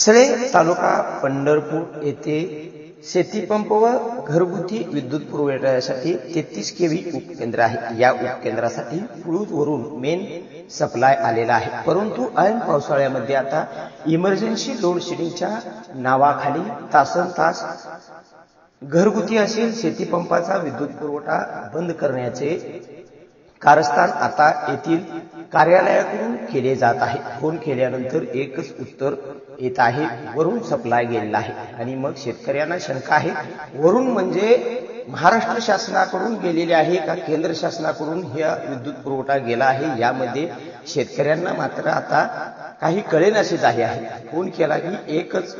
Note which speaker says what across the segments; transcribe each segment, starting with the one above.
Speaker 1: सळे तालुका पंढरपूर येथे शेतीपंप व घरगुती विद्युत पुरवठ्यासाठी तेहतीस केव्ही उपकेंद्र आहे. या उपकेंद्रासाठी पुळूजवरून मेन सप्लाय आलेला आहे. परंतु ऐन पावसाळ्यामध्ये आता इमर्जन्सी लोड शेडिंगच्या नावाखाली तासन तास घरगुती असेल शेतीपंपाचा विद्युत पुरवठा बंद करण्याचे कारस्थान आता येथील कार्यालयाकडून केले जात आहे. फोन केल्यानंतर एकच उत्तर येत आहे वरून सप्लाय गेलेला आहे. आणि मग शेतकऱ्यांना शंका आहे वरून म्हणजे महाराष्ट्र शासनाकडून गेलेले आहे का केंद्र शासनाकडून हा विद्युत पुरवठा गेला आहे? यामध्ये शेतकऱ्यांना मात्र आता काही कळेनासेच झाले आहे. फोन केला की एकच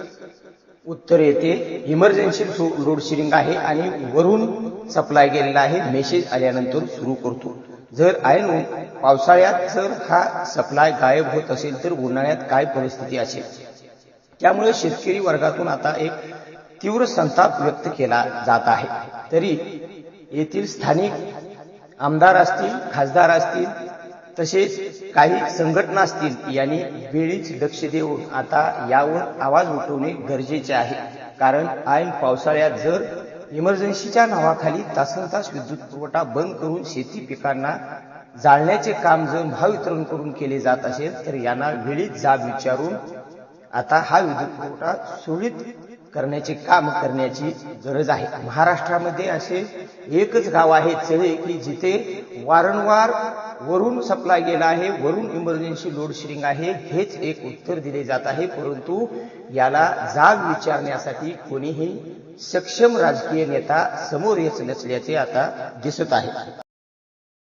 Speaker 1: उत्तर येते इमर्जन्सी लोड शेडिंग आहे आणि वरून सप्लाय गेलेला आहे. मेसेज आल्यानंतर सुरू करतो. जर ऐन पावसाळ्यात जर हा सप्लाय गायब होत असेल तर उन्हाळ्यात काय परिस्थिती असेल? त्यामुळे शेतकरी वर्गातून आता एक तीव्र संताप व्यक्त केला जात आहे. तरी येथील स्थानिक आमदार असतील खासदार असतील तसेच काही संघटना असतील यांनी वेळीच लक्ष देऊन आता यावर आवाज उठवणे गरजेचे आहे. कारण ऐन पावसाळ्यात जर इमर्जन्सीच्या नावाखाली तासन तास विद्युत पुरवठा बंद करून शेती पिकांना जाळण्याचे काम जर महावितरण करून केले जात असेल तर यांना वेळीच जाब विचारून आता हा विद्युत पुरवठा सुरळीत करण्याचे काम करण्याची गरज आहे. महाराष्ट्रामध्ये असे एकच गाव आहे चळे की जिथे वारंवार वरून सप्लाय गेला आहे वरून इमर्जन्सी लोड शेडिंग आहे हेच एक उत्तर दिले जात आहे. परंतु याला जाग विचारण्यासाठी कोणीही सक्षम राजकीय नेता समोर येत नसल्याचे आता दिसत आहे.